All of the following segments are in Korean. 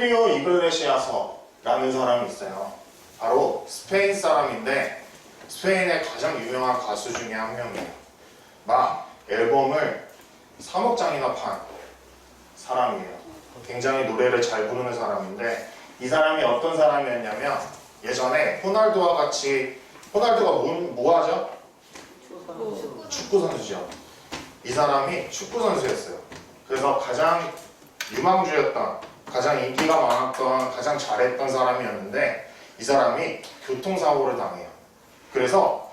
훌리오 이글레시아서라는 사람이 있어요. 바로 스페인 사람인데 스페인의 가장 유명한 가수 중에 한 명이에요. 막 앨범을 3억 장이나 판 사람이에요. 굉장히 노래를 잘 부르는 사람인데 이 사람이 어떤 사람이었냐면 예전에 호날두와 같이 호날두가 뭐, 뭐 하죠? 축구 선수죠. 이 사람이 축구 선수였어요. 그래서 가장 유망주였던, 가장 인기가 많았던, 가장 잘했던 사람이었는데 이 사람이 교통사고를 당해요. 그래서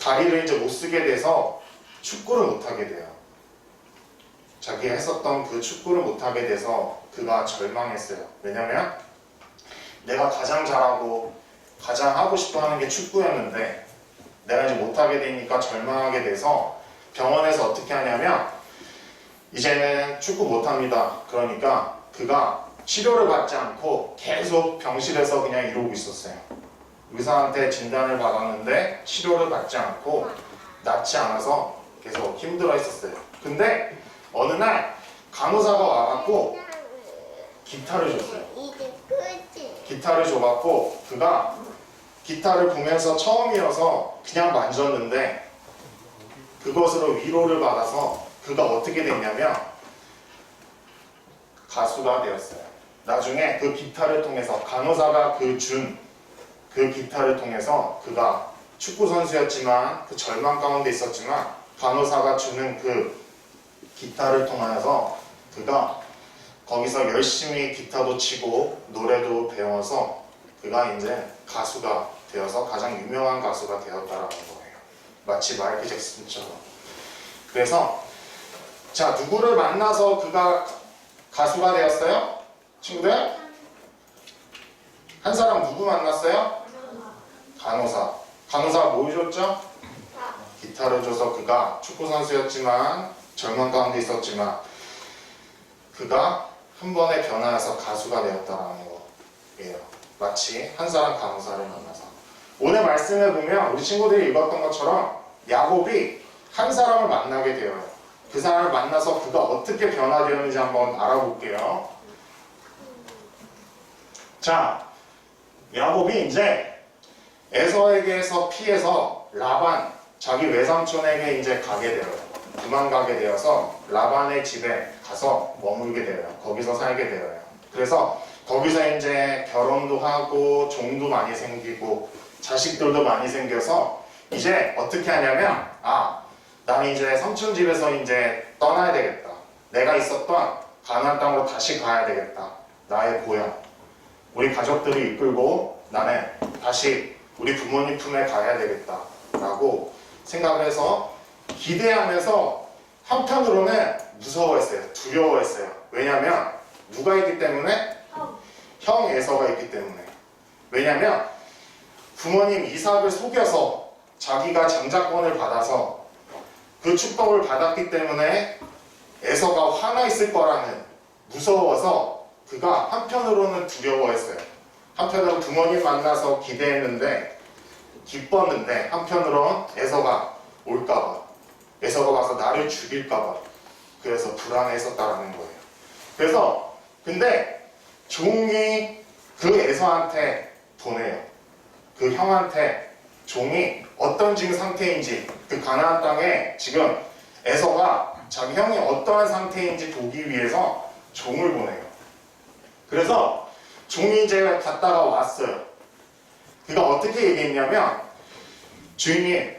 다리를 이제 못 쓰게 돼서 축구를 못 하게 돼요. 자기가 했었던 그 축구를 못 하게 돼서 그가 절망했어요. 왜냐면 내가 가장 잘하고 가장 하고 싶어 하는 게 축구였는데 내가 이제 못하게 되니까 절망하게 돼서 병원에서 어떻게 하냐면 이제는 축구 못합니다. 그러니까 그가 치료를 받지 않고 계속 병실에서 그냥 이러고 있었어요. 의사한테 진단을 받았는데 치료를 받지 않고 낫지 않아서 계속 힘들어 했었어요. 근데 어느 날 간호사가 와갖고 기타를 줬어요. 기타를 줘갖고 그가 기타를 보면서 처음이어서 그냥 만졌는데 그것으로 위로를 받아서 그가 어떻게 됐냐면 가수가 되었어요. 나중에 그 기타를 통해서 간호사가 그준그 기타를 통해서 그가 축구 선수였지만 그 절망 가운데 있었지만 간호사가 주는 그 기타를 통하여서 그가 거기서 열심히 기타도 치고 노래도 배워서 그가 이제 가수가 되어서 가장 유명한 가수가 되었다라는 거예요. 마치 마이클 잭슨처럼. 그래서 자 누구를 만나서 그가 가수가 되었어요? 친구들? 한 사람 누구 만났어요? 간호사. 간호사가 뭐 줬죠? 기타를 줘서 그가 축구 선수였지만 절망 가운데 있었지만 그가 한 번에 변화해서 가수가 되었다라는 거예요. 마치 한 사람 간호사를 만나서 오늘 말씀을 보면 우리 친구들이 읽었던 것처럼 야곱이 한 사람을 만나게 되어요. 그 사람을 만나서 그가 어떻게 변화되었는지 한번 알아볼게요. 자, 야곱이 이제 에서에게서 피해서 라반 자기 외삼촌에게 이제 가게 되어요. 도망가게 되어서 라반의 집에 가서 머물게 되어요. 거기서 살게 되어요. 그래서 거기서 이제 결혼도 하고 종도 많이 생기고 자식들도 많이 생겨서 이제 어떻게 하냐면 아 나는 이제 삼촌 집에서 이제 떠나야 되겠다. 내가 있었던 가나안 땅으로 다시 가야 되겠다. 나의 고향. 우리 가족들을 이끌고 나는 다시 우리 부모님 품에 가야 되겠다. 라고 생각을 해서 기대하면서 한편으로는 무서워했어요. 두려워했어요. 왜냐하면 누가 있기 때문에 형 에서가 있기 때문에. 왜냐하면 부모님 이삭을 속여서 자기가 장자권을 받아서 그 축복을 받았기 때문에 에서가 화나 있을 거라는 무서워서 그가 한편으로는 두려워했어요. 한편으로는 부모님 만나서 기대했는데 기뻤는데 한편으로는 에서가 올까봐 에서가 와서 나를 죽일까봐 그래서 불안했었다라는 거예요. 그래서 근데 종이 그 에서한테 보내요. 그 형한테 종이 어떤 지금 상태인지 그 가나안 땅에 지금 에서가 자기 형이 어떠한 상태인지 보기 위해서 종을 보내요. 그래서 이제 갔다가 왔어요. 그가 어떻게 얘기했냐면 주인님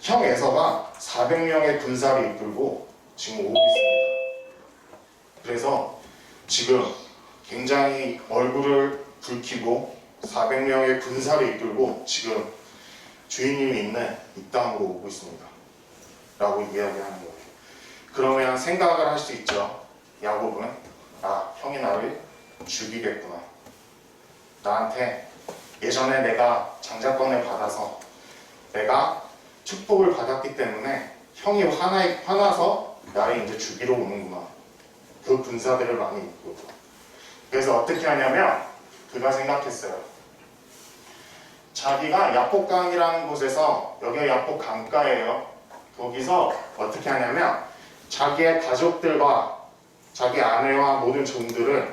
형 에서가 400명의 군사를 이끌고 지금 오고 있습니다. 그래서 지금 굉장히 얼굴을 붉히고 400명의 군사를 이끌고 지금 주인님이 있는 이 땅으로 오고 있습니다. 라고 이야기하는 거예요. 그러면 생각을 할 수 있죠. 야곱은 아 형이 나를 죽이겠구나. 나한테 예전에 내가 장자권을 받아서 내가 축복을 받았기 때문에 형이 화나, 화나서 나를 이제 죽이러 오는구나. 그 군사들을 많이 있고. 그래서 어떻게 하냐면 그가 생각했어요. 자기가 야복강이라는 곳에서 여기가 야복 강가예요. 거기서 어떻게 하냐면 자기의 가족들과 자기 아내와 모든 종들을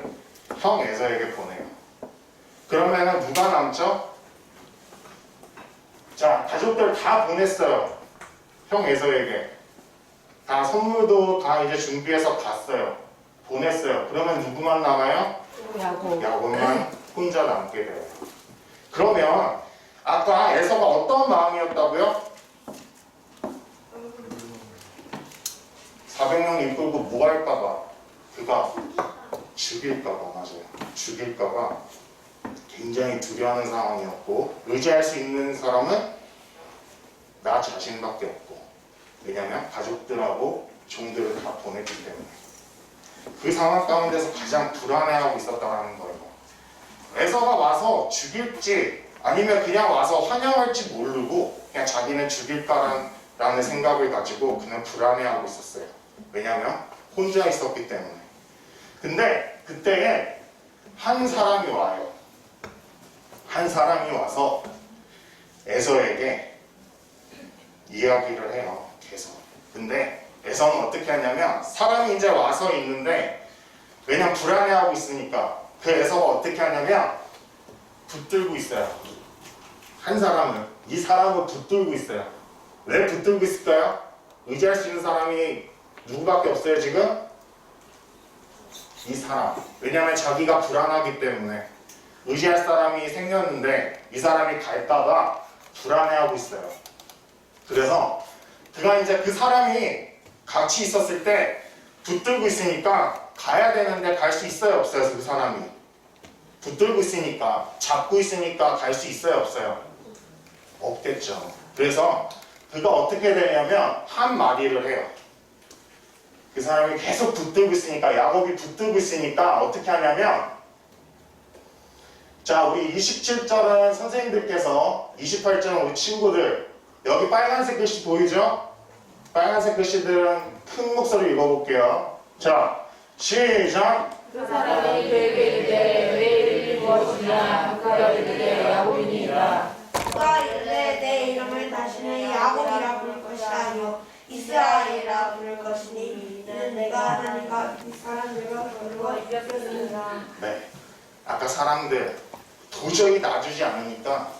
형 에서에게 보내요. 그러면은 누가 남죠? 자, 가족들 다 보냈어요. 형 에서에게. 다 선물도 다 이제 준비해서 갔어요. 보냈어요. 그러면 누구만 남아요? 야곱. 야곱만 혼자 남게 돼요. 그러면 아까 에서가 어떤 마음이었다고요? 400명 이끌고 뭐 할까봐 그가 죽일까봐 맞아요. 죽일까봐 굉장히 두려워하는 상황이었고 의지할 수 있는 사람은 나 자신밖에 없고 왜냐면 가족들하고 종들을 다 보냈기 때문에 그 상황 가운데서 가장 불안해하고 있었다는 거예요. 에서가 와서 죽일지 아니면 그냥 와서 환영할지 모르고 그냥 자기는 죽일까라는 생각을 가지고 그냥 불안해하고 있었어요. 왜냐면 혼자 있었기 때문에. 근데 그때에 한 사람이 와요. 한 사람이 와서 에서에게 이야기를 해요. 계속. 근데 에서는 어떻게 하냐면 사람이 이제 와서 있는데 왜냐면 불안해하고 있으니까 그 에서가 어떻게 하냐면 붙들고 있어요. 한 사람은 이 사람을 붙들고 있어요. 왜 붙들고 있을까요? 의지할 수 있는 사람이 누구밖에 없어요 지금? 이 사람. 왜냐면 자기가 불안하기 때문에. 의지할 사람이 생겼는데 이 사람이 갈까봐 불안해하고 있어요. 그래서 그가 이제 그 사람이 같이 있었을 때 붙들고 있으니까 가야 되는데 갈 수 있어요 없어요 그 사람이? 붙들고 있으니까 잡고 있으니까 갈 수 있어요 없어요? 없겠죠. 그래서 그가 어떻게 되냐면 한 마디를 해요 그 사람이 계속 붙들고 있으니까 야곱이 붙들고 있으니까 어떻게 하냐면 자 우리 27절은 선생님들께서 28절은 우리 친구들 여기 빨간색 글씨 보이죠? 빨간색 글씨들은 큰 목소리 읽어볼게요. 자, 시작. 그 사람이 그에게 이르되 내 이름이 무엇이냐 그가 이르되 야곱이니이다. 그가 이르되 내 이름을 다시는 야곱이라 부를 것이 아니요 이스라엘이라 부를 것이니 이는 내가 하나님과 이 사람들과 겨루어 이겼습니다. 네. 아까 사람들 도저히 놔주지 않으니까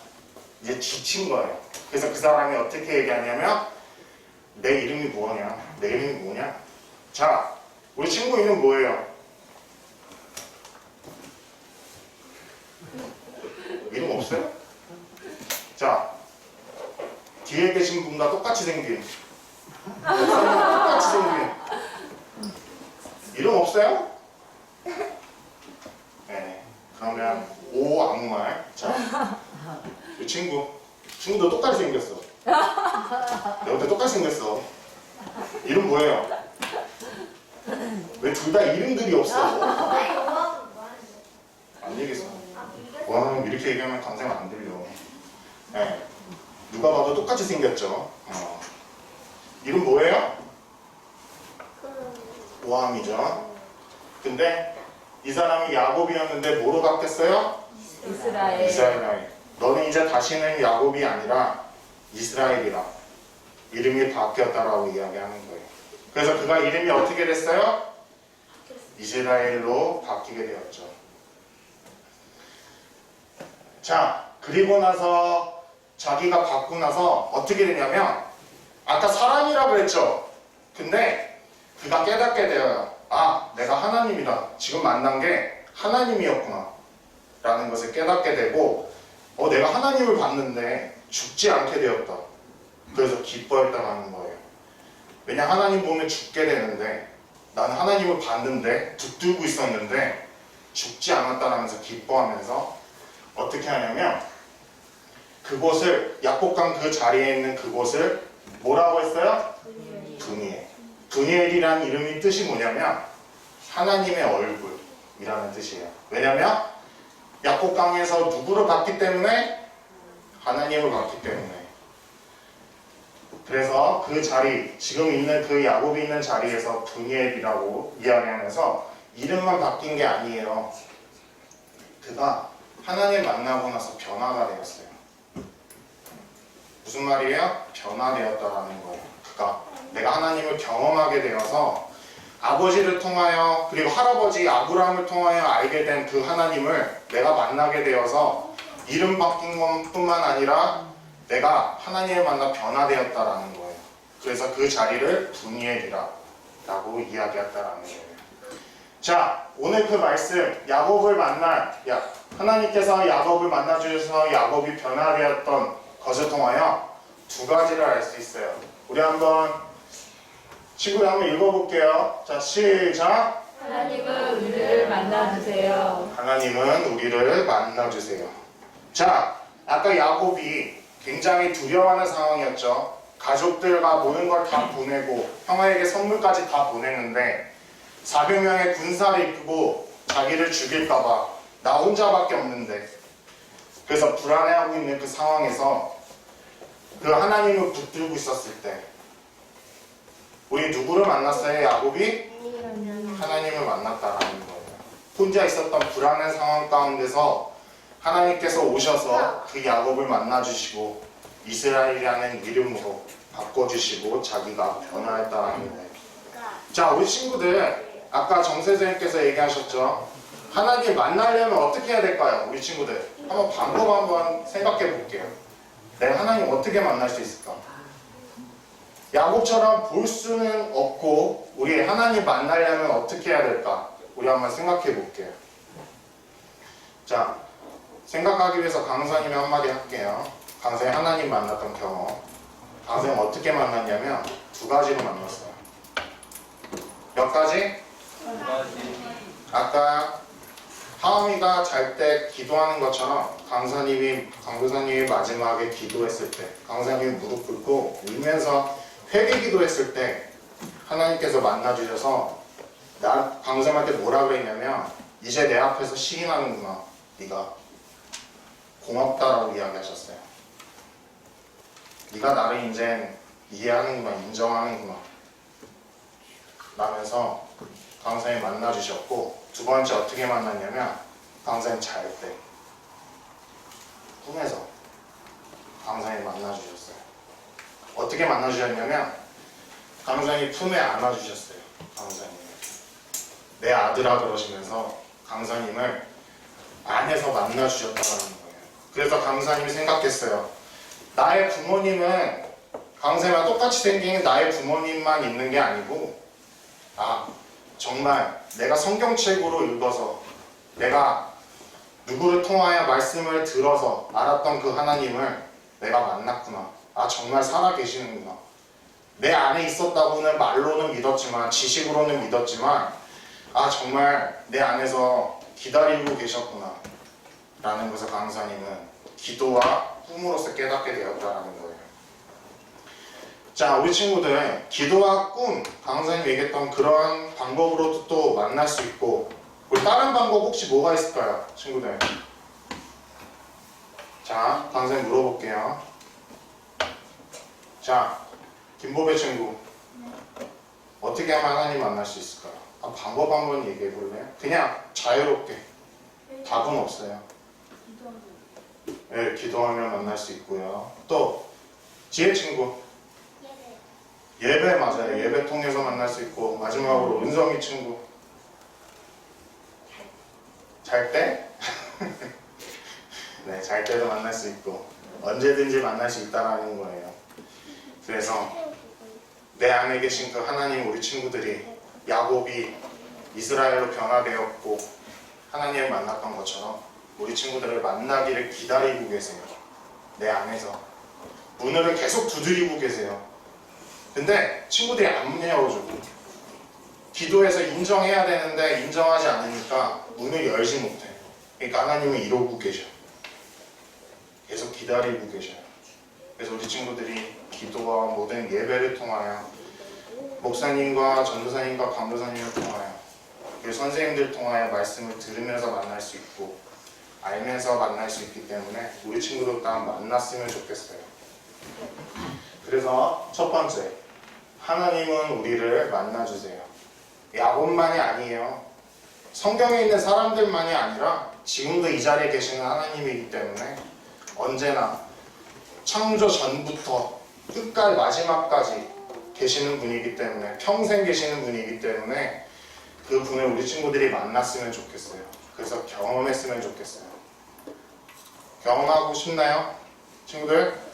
이제 지친 거예요. 그래서 그 사람이 어떻게 얘기하냐면 내 이름이 뭐냐? 내 이름이 뭐냐? 자, 우리 친구 이름 뭐예요? 이름 없어요? 자, 뒤에 계신 분과 똑같이 생긴 똑같이 생긴 이름 없어요? 네. 그러면 오 아무 말. 자, 이 친구. 친구도 똑같이 생겼어. 너한테 똑같이 생겼어. 이름 뭐예요? 왜 둘 다 이름들이 없어? 안 되겠어. 와 이렇게 얘기하면 감상 안 들려. 네. 누가 봐도 똑같이 생겼죠. 어. 이름 뭐예요? 오함이죠. 근데 이 사람이 야곱이었는데 뭐로 바뀌었어요? 이스라엘. 이스라엘. 너는 이제 다시는 야곱이 아니라 이스라엘이라 이름이 바뀌었다라고 이야기하는 거예요. 그래서 그가 이름이 어떻게 됐어요? 이스라엘로 바뀌게 되었죠. 자, 그리고 나서 자기가 받고 나서 어떻게 되냐면 아까 사람이라 그랬죠. 근데 그가 깨닫게 되어요. 아, 내가 하나님이다. 지금 만난 게 하나님이었구나. 라는 것을 깨닫게 되고, 어, 내가 하나님을 봤는데 죽지 않게 되었다. 그래서 기뻐했다는 거예요. 왜냐, 하나님 보면 죽게 되는데, 나는 하나님을 봤는데, 붙들고 있었는데, 죽지 않았다라면서 기뻐하면서, 어떻게 하냐면, 그곳을, 약복강 그 자리에 있는 그곳을 뭐라고 했어요? 분이엘. 분이엘이라는 이름이 뜻이 뭐냐면 하나님의 얼굴이라는 뜻이에요. 왜냐면 약복강에서 누구를 봤기 때문에 하나님을 봤기 때문에 그래서 그 자리 지금 있는 그 야곱이 있는 자리에서 분이엘이라고 이야기하면서 이름만 바뀐 게 아니에요. 그가 하나님 만나고 나서 변화가 되었어요. 무슨 말이에요? 변화되었다라는 거예요. 그가 내가 하나님을 경험하게 되어서 아버지를 통하여 그리고 할아버지 아브라함을 통하여 알게 된 그 하나님을 내가 만나게 되어서 이름 바뀐 것뿐만 아니라 내가 하나님을 만나 변화되었다라는 거예요. 그래서 그 자리를 분이엘이라 라고 이야기했다라는 거예요. 자, 오늘 그 말씀 야곱을 만날 야 하나님께서 야곱을 만나 주셔서 야곱이 변화되었던 것을 통하여 두 가지를 알 수 있어요. 우리 한번 친구들 한번 읽어볼게요. 자, 시작. 하나님은 우리를 만나주세요. 하나님은 우리를 만나주세요. 자, 아까 야곱이 굉장히 두려워하는 상황이었죠. 가족들과 모든 걸 다 보내고 형아에게 선물까지 다 보냈는데 400명의 군사를 이끌고 자기를 죽일까봐 나 혼자밖에 없는데 그래서 불안해하고 있는 그 상황에서 그 하나님을 붙들고 있었을 때 우리 누구를 만났어요? 야곱이 하나님을 만났다라는 거예요. 혼자 있었던 불안한 상황 가운데서 하나님께서 오셔서 그 야곱을 만나주시고 이스라엘이라는 이름으로 바꿔주시고 자기가 변화했다라는 거예요. 자, 우리 친구들 아까 정세선생님께서 얘기하셨죠. 하나님 만나려면 어떻게 해야 될까요? 우리 친구들 한번 방법 한번 생각해 볼게요. 내가 하나님 어떻게 만날 수 있을까? 야곱처럼 볼 수는 없고 우리 하나님 만나려면 어떻게 해야 될까? 우리 한번 생각해 볼게요. 자, 생각하기 위해서 강사님이 한마디 할게요. 강사님 하나님 만났던 경험. 강사님 어떻게 만났냐면 두 가지로 만났어요. 몇 가지? 아까 하음이가 잘 때 기도하는 것처럼 강사님이 강도사님이 마지막에 기도했을 때 강사님이 무릎 꿇고 울면서 회개 기도했을 때 하나님께서 만나 주셔서 나 강사님한테 뭐라 그랬냐면 이제 내 앞에서 시인하는구나 네가 고맙다라고 이야기하셨어요. 네가 나를 이제 이해하는구나 인정하는구나 라면서 강사님 만나 주셨고 두 번째 어떻게 만났냐면 강사님 잘 때 꿈에서 강사님 만나 주셨어요. 어떻게 만나 주셨냐면 강사님 품에 안아 주셨어요. 강사님 내 아들아 그러시면서 강사님을 안에서 만나 주셨다는 거예요. 그래서 강사님이 생각했어요. 나의 부모님은 강사님과 똑같이 생긴 나의 부모님만 있는 게 아니고 아 정말 내가 성경책으로 읽어서 내가 누구를 통하여 말씀을 들어서 알았던 그 하나님을 내가 만났구나. 아 정말 살아 계시는구나. 내 안에 있었다고는 말로는 믿었지만 지식으로는 믿었지만 아 정말 내 안에서 기다리고 계셨구나. 라는 것을 강사님은 기도와 꿈으로서 깨닫게 되었다는 거예요. 자, 우리 친구들 기도와 꿈 강사님 얘기했던 그런 방법으로도 또 만날 수 있고 우리 다른 방법 혹시 뭐가 있을까요, 친구들? 자, 강사님 물어볼게요. 자, 김보배 친구 어떻게 하면 하나님 만날 수 있을까요? 아, 방법 한번 얘기해 볼래요? 그냥 자유롭게 답은 없어요. 네, 기도하면 만날 수 있고요. 또 지혜 친구 예배 맞아요. 예배 통해서 만날 수 있고 마지막으로 은성이 친구 잘 때? 네, 잘 때도 만날 수 있고 언제든지 만날 수 있다라는 거예요. 그래서 내 안에 계신 그 하나님 우리 친구들이 야곱이 이스라엘로 변화되었고 하나님을 만났던 것처럼 우리 친구들을 만나기를 기다리고 계세요. 내 안에서 문을 계속 두드리고 계세요. 근데 친구들이 안 문 열어주고 기도해서 인정해야 되는데 인정하지 않으니까 문을 열지 못해. 그러니까 하나님은 이러고 계셔. 계속 기다리고 계셔요. 그래서 우리 친구들이 기도와 모든 예배를 통하여 목사님과 전도사님과 강도사님을 통하여 그리고 선생님들 통하여 말씀을 들으면서 만날 수 있고 알면서 만날 수 있기 때문에 우리 친구들 다 만났으면 좋겠어요. 그래서 첫 번째 하나님은 우리를 만나주세요. 야곱만이 아니에요. 성경에 있는 사람들만이 아니라 지금도 이 자리에 계시는 하나님이기 때문에 언제나 창조 전부터 끝까지 마지막까지 계시는 분이기 때문에 평생 계시는 분이기 때문에 그 분을 우리 친구들이 만났으면 좋겠어요. 그래서 경험했으면 좋겠어요. 경험하고 싶나요? 친구들?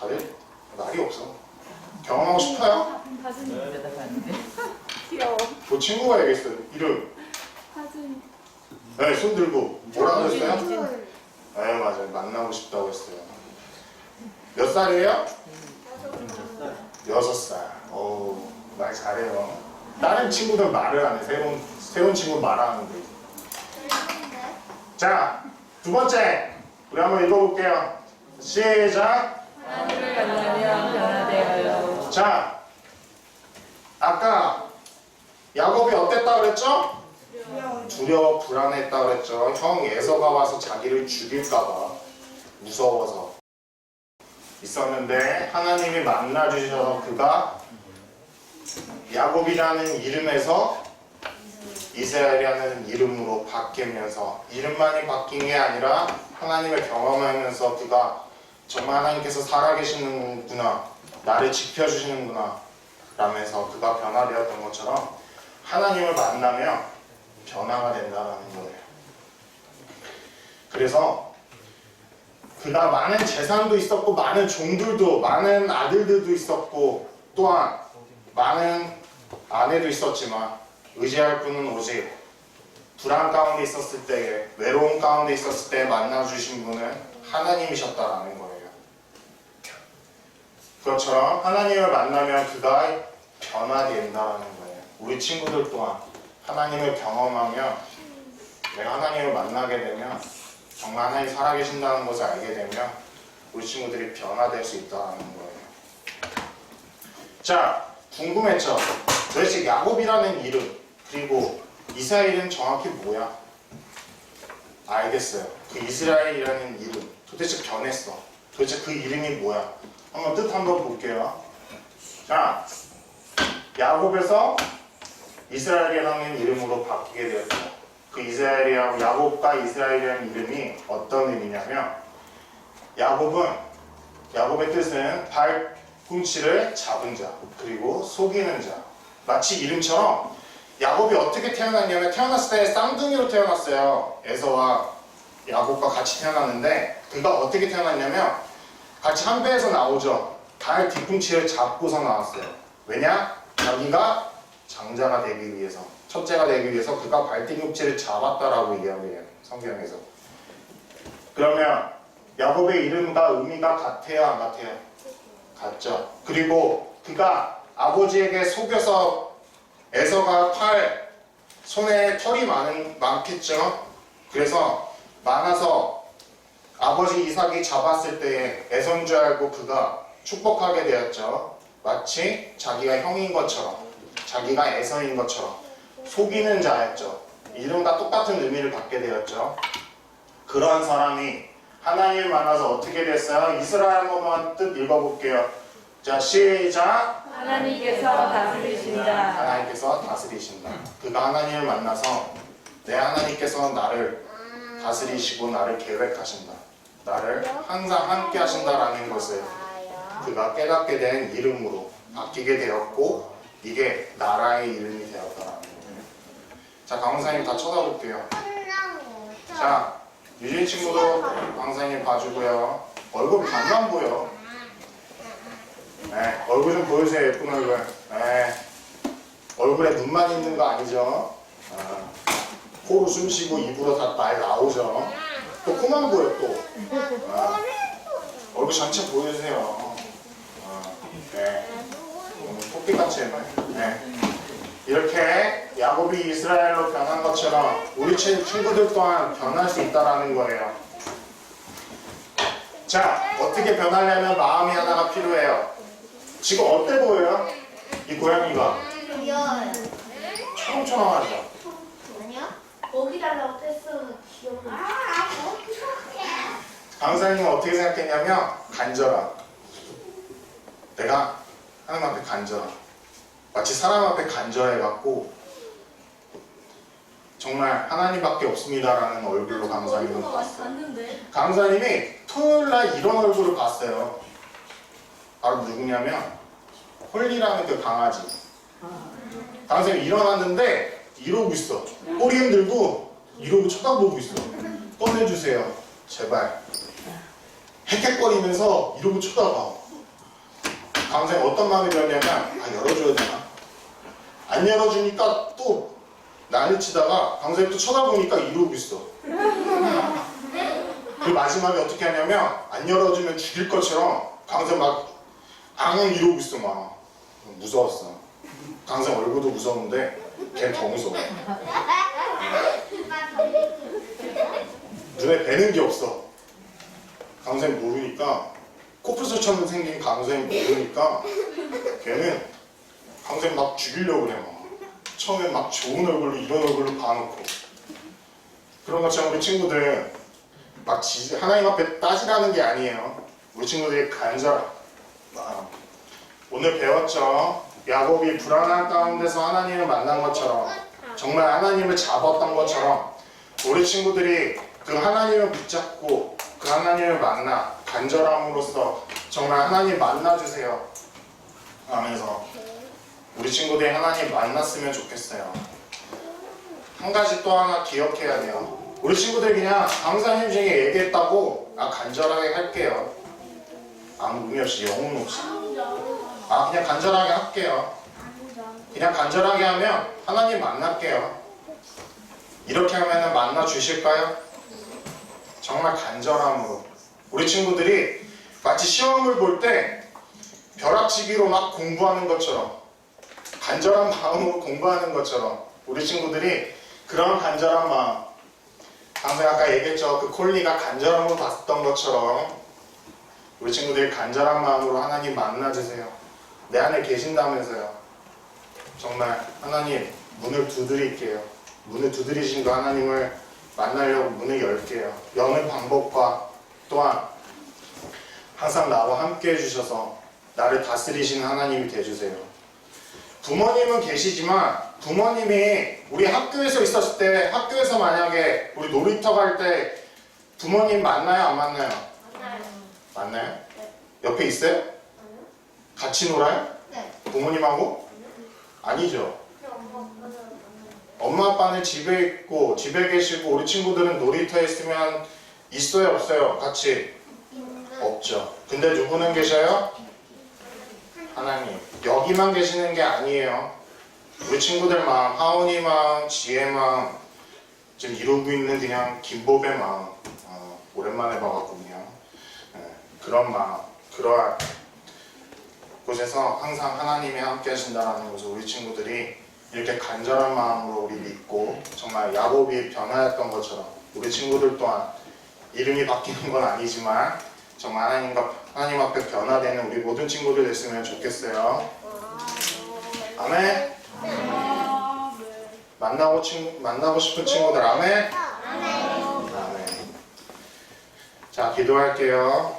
다들 말이 없어. 경험하고 싶어요? 봤는데. 귀여워. 그 친구가 얘기했어요. 이름. 사진. 네, 손 들고 뭐라고 했어요? 둘. 네, 맞아요. 만나고 싶다고 했어요. 몇 살이에요? 여섯 살. 오, 말 잘해요. 다른 친구들 말을 안 해. 새로운, 새로운 친구 말안 하는데. 자, 두 번째. 우리 한번 읽어볼게요. 시작. 자, 아까 야곱이 어땠다 그랬죠? 두려워 불안했다 그랬죠. 형 에서가 와서 자기를 죽일까봐 무서워서 있었는데 하나님이 만나 주셔서 그가 야곱이라는 이름에서 이스라엘이라는 이름으로 바뀌면서 이름만이 바뀐 게 아니라 하나님을 경험하면서 그가 정말 하나님께서 살아계시는구나 나를 지켜주시는구나 라면서 그가 변화되었던 것처럼 하나님을 만나면 변화가 된다는 거예요. 그래서 그가 많은 재산도 있었고 많은 종들도 많은 아들들도 있었고 또한 많은 아내도 있었지만 의지할 분은 오직 불안 가운데 있었을 때에 외로움 가운데 있었을 때 만나주신 분은 하나님이셨다라는 거예요. 그것처럼 하나님을 만나면 그가 변화된다는 거예요. 우리 친구들 또한 하나님을 경험하며 내가 하나님을 만나게 되면 정말 하나님 살아계신다는 것을 알게 되면 우리 친구들이 변화될 수 있다는 거예요. 자, 궁금했죠? 도대체 야곱이라는 이름 그리고 이스라엘은 정확히 뭐야? 알겠어요. 그 이스라엘이라는 이름 도대체 변했어. 도대체 그 이름이 뭐야? 한번 뜻 한번 볼게요. 자, 야곱에서 이스라엘이라는 이름으로 바뀌게 되었죠. 그 이스라엘이라고 야곱과 이스라엘이라는 이름이 어떤 의미냐면 야곱은 야곱의 뜻은 발꿈치를 잡은 자 그리고 속이는 자 마치 이름처럼 야곱이 어떻게 태어났냐면 태어났을 때 쌍둥이로 태어났어요. 에서와 야곱과 같이 태어났는데 그가 어떻게 태어났냐면 같이 한 배에서 나오죠. 발 뒤꿈치를 잡고서 나왔어요. 왜냐? 자기가 장자가 되기 위해서, 첫째가 되기 위해서 그가 발 뒤꿈치를 잡았다라고 이야기해요. 성경에서. 그러면 야곱의 이름과 의미가 같아요, 안 같아요? 같죠. 그리고 그가 아버지에게 속여서 에서가 팔, 손에 털이 많은, 많겠죠. 그래서 많아서 아버지 이삭이 잡았을 때에 알고 그가 축복하게 되었죠. 마치 자기가 형인 것처럼, 자기가 에서인 것처럼 속이는 자였죠. 이름과 똑같은 의미를 갖게 되었죠. 그러한 사람이 하나님을 만나서 어떻게 됐어요? 이스라엘 한 번만 뜻 읽어볼게요. 자, 시작. 하나님께서 다스리신다. 하나님께서 다스리신다. 그가 하나님을 만나서 내 하나님께서 나를 다스리시고 나를 계획하신다. 나를 항상 함께 하신다라는 것을 그가 깨닫게 된 이름으로 바뀌게 되었고 이게 나라의 이름이 되었다라는 거예요. 자, 강사님 다 쳐다볼게요. 자, 유진 친구도 강사님 봐주고요. 얼굴 반만 보여. 네, 얼굴 좀 보여주세요. 예쁜 얼굴. 네. 얼굴에 눈만 있는 거 아니죠? 아, 코로 숨 쉬고 입으로 다 말 나오죠? 또 코만 보여 또. 아, 얼굴 전체 보여주세요. 아, 네. 토끼같이 했네. 네. 이렇게 야곱이 이스라엘로 변한 것처럼 우리 친- 친구들 또한 변할 수 있다라는 거예요. 자, 어떻게 변하려면 마음이 하나가 필요해요. 지금 어때 보여요? 이 고양이가 귀여워요. 초롱초롱하죠? 아니야? 먹이 달라고 뗐어 귀여워 아. 강사님은 어떻게 생각했냐면 간절함. 내가 하나님 앞에 간절함. 마치 사람 앞에 간절해갖고 정말 하나님밖에 없습니다라는 얼굴로 강사님을 봤어요. 강사님이 토요일 날 이런 얼굴을 봤어요. 바로 누구냐면 홀리라는 그 강아지. 강사님이 일어났는데 이러고 있어. 꼬리 흔들고 이러고 쳐다보고 있어. 꺼내주세요. 제발. 헥헥거리면서 이러고 쳐다봐. 강사님 어떤 마음이 들었냐면 아 열어줘야 되나? 안 열어주니까 또 난리 치다가 강사님 또 쳐다보니까 이러고 있어. 그 마지막에 어떻게 하냐면 안 열어주면 죽일 것처럼 강사 막 앙앙 이러고 있어 막 무서웠어 강사 얼굴도 무서운데 걔더 무서워 눈에 뵈는 게 없어 강사님 모르니까 코뿔소처럼 생긴 강사님 모르니까 걔는 강사님 막 죽이려고 그래 막 처음에 막 좋은 얼굴로 이런 얼굴로 봐놓고 그런 것처럼 우리 친구들 막 지, 하나님 앞에 따지라는 게 아니에요. 우리 친구들이 간절. 아, 오늘 배웠죠. 야곱이 불안한 가운데서 하나님을 만난 것처럼 정말 하나님을 잡았던 것처럼 우리 친구들이 그 하나님을 붙잡고 그 하나님을 만나 간절함으로써 정말 하나님 만나주세요. 하면서 우리 친구들이 하나님 만났으면 좋겠어요. 한 가지 또 하나 기억해야 돼요. 우리 친구들 그냥 강사님 중에 얘기했다고 아 간절하게 할게요. 아무 의미 없이 영혼 없이. 아 그냥 간절하게 할게요. 그냥 간절하게 하면 하나님 만날게요. 이렇게 하면 만나 주실까요? 정말 간절함으로. 우리 친구들이 마치 시험을 볼 때 벼락치기로 막 공부하는 것처럼 간절한 마음으로 공부하는 것처럼 우리 친구들이 그런 간절한 마음 방금 아까 얘기했죠. 그 콜리가 간절함으로 봤던 것처럼 우리 친구들이 간절한 마음으로 하나님 만나주세요. 내 안에 계신다면서요. 정말 하나님 문을 두드릴게요. 문을 두드리신 그 하나님을 만나려고 문을 열게요 여는 방법과 또한 항상 나와 함께 해주셔서 나를 다스리시는 하나님이 되주세요 부모님은 계시지만 부모님이 우리 학교에서 있었을 때 학교에서 만약에 우리 놀이터 갈 때 부모님 만나요 안 만나요? 만나요? 옆에 있어요? 같이 놀아요? 네. 부모님하고? 아니죠. 엄마 아빠는 집에 있고 집에 계시고 우리 친구들은 놀이터에 있으면 있어요 없어요? 같이 없죠. 근데 누구는 계셔요? 하나님. 여기만 계시는 게 아니에요. 우리 친구들 마음, 하온이 마음, 지혜 마음, 지금 이루고 있는 그냥 김보배 마음, 어, 오랜만에 그냥 예, 그런 마음, 그러한 곳에서 항상 하나님이 함께 하신다라는 것을 우리 친구들이 이렇게 간절한 마음으로 우리 믿고 정말 야곱이 변화했던 것처럼 우리 친구들 또한 이름이 바뀌는 건 아니지만 정말 하나님과 하나님 앞에 변화되는 우리 모든 친구들 됐으면 좋겠어요. 아멘. 만나고 친 만나고 싶은 친구들 아멘. 아멘. 자 기도할게요.